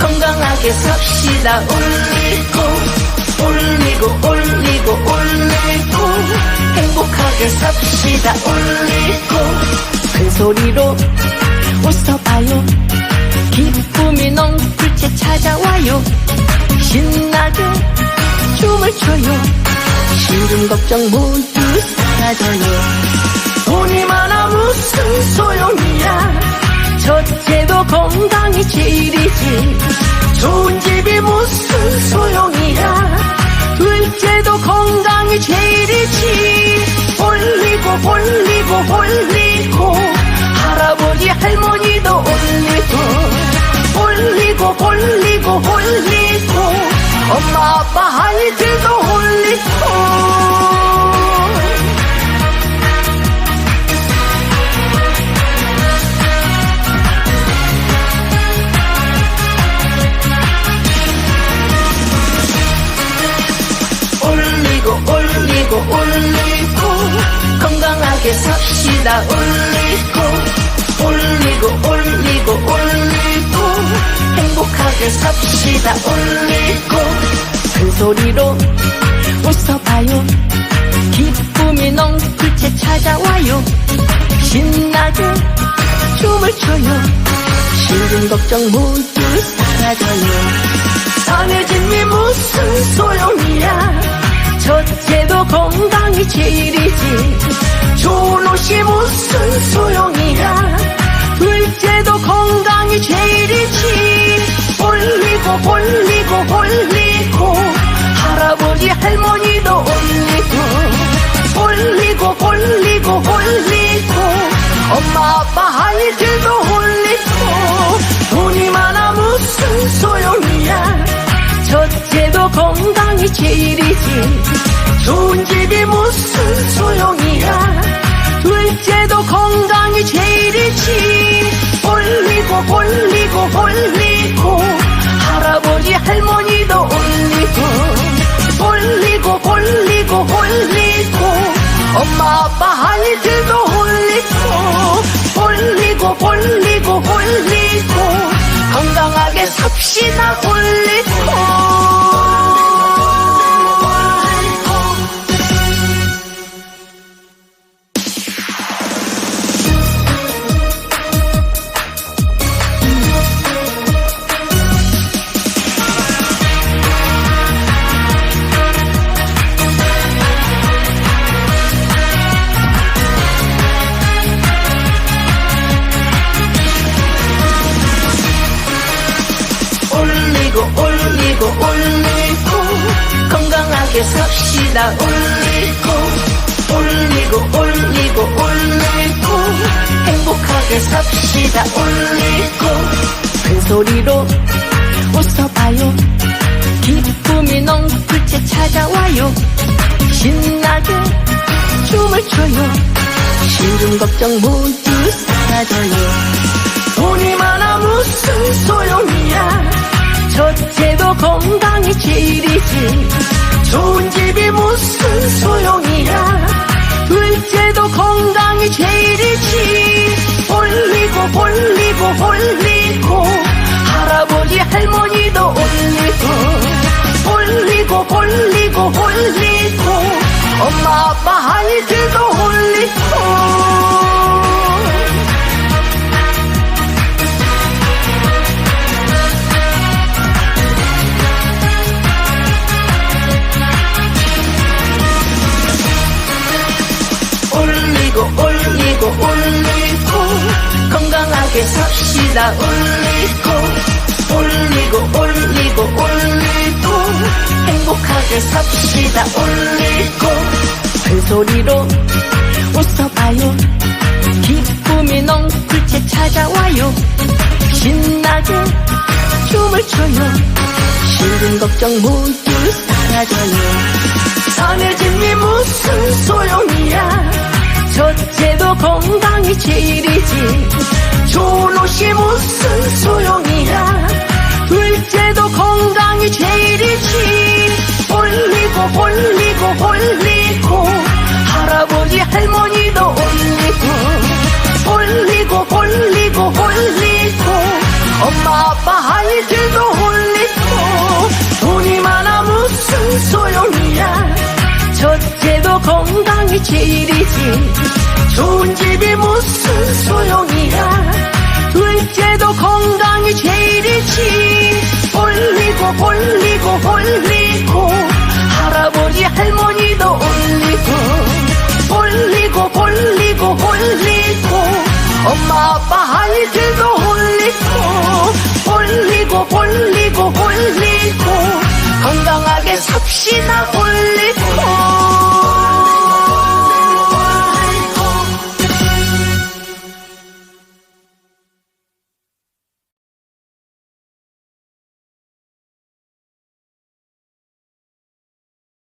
건강하게 삽시다. 올리고 올리고 올리고 올리고 행복하게 삽시다. 올리고 큰 소리로 웃어봐요. 기쁨이 때 찾아와요. 신나게 춤을 춰요. 힘든 걱정 모두 사라져요. 돈이 많아 무슨 소용이야 첫째도 건강이 제일이지. 좋은 집이 무슨 소용이야. 둘째도 건강이 제일이지. 올리고 올리고 올리고. 할아버지 할머니도 올리고. 올리고 올리고 올리고. 엄마 아빠 아이들도 올리고 삽시다. 올리고 올리고 올리고 올리고. 행복하게 삽시다. 올리고. 큰 소리로 웃어봐요. 기쁨이 때 찾아와요. 신나게 춤을 춰요. 힘든 걱정 모두 사라져요. 산의 진미 무슨 소용이야. 첫째도 건강이 제일이지. 좋은 옷이 무슨 소용이야. 둘째도 건강이 제일이지. 올리고 올리고 올리고. 할아버지 할머니도 올리고. 올리고 올리고 올리고. 엄마 아빠 아이들도 올리고. 돈이 많아 무슨 소용이야. 첫째도 건강이 제일이지. 좋은 집이 엄마 아빠 아이들도 올리고 올리고 올리고 올리고. 건강하게 삽 건강하게 삽시다. 올리고 올리고 올리고 올리고 행복하게 삽시다. 올리고 큰 소리로 웃어봐요. 기쁨이 때 찾아와요. 신나게 춤을 춰요. 힘든 걱정 모두 사라져요 할머니도 올리고 올리고 올리고 올리고 엄마 아빠 올리고. 올리고 올리고 올리고 건강하게 삽시다 올리고 올리고 올리고 올리고. 행복하게 삽시다 올리고. 큰 소리로 웃어봐요. 기쁨이 때 찾아와요. 신나게 춤을 춰요. 힘든 걱정 모두 사라져요. 진미 무슨 소용이야. 첫째도 건강이 제일이지. 좋은 옷이 무슨 소용이야 둘째도 건강이 제일이지 올리고 올리고 올리고. 할아버지 할머니도 올리고. 올리고 올리고 올리고. 엄마 아빠 아이들도 올리고. 돈이 많아 무슨 소용이야. 첫째도 건강이 제일이지 좋은 집이 무슨 소용이야. 둘째도 건강이 제일 올리고 올리고 할아버지 할머니도 올리고 올리고 올리고 올리고 엄마 아빠 아이들도 올리고 올리고 올리고 올리고 건강하게 삽시다 올리고